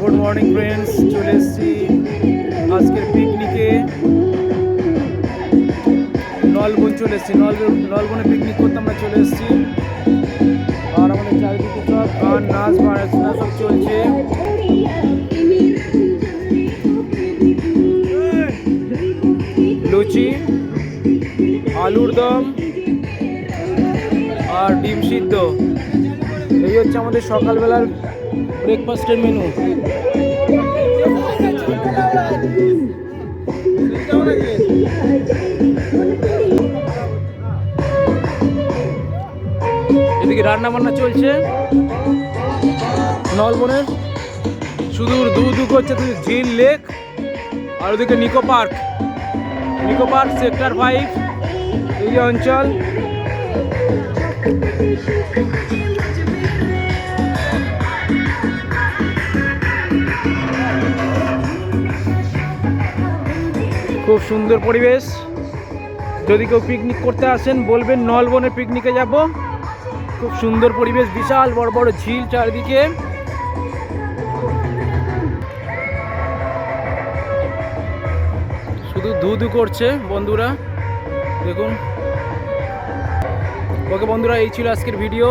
Good morning friends চলে এসেছি আজকের পিকনিকে নলবন চলে এসেছি। নলবন, নলবনে পিকনিক করতে আমরা চলে এসেছি। আর আমাদের চারিদিকে সব গান, নাচ বাজনা সব চলছে। লুচি, আলুর দম আর ডিম সিদ্ধ। এই হচ্ছে আমাদের সকালবেলার ব্রেকফাস্টের মেনু এদিকে রান্না বান্না চলছে। নলবনের। শুধু দু দু করছে ঝিল লেক। আর ওদিকে Nicco park. Nicco park, sector five এই অঞ্চল। খুব সুন্দর পরিবেশ। যদি কেউ পিকনিক করতে আসেন, বলবেন নলবনে পিকনিকে যাব। খুব সুন্দর পরিবেশ, বিশাল বড় বড় ঝিল চারিদিকে। শুধু ধু ধু করছে বন্ধুরা, দেখুন। ওকে বন্ধুরা, এই ছিল আজকের ভিডিও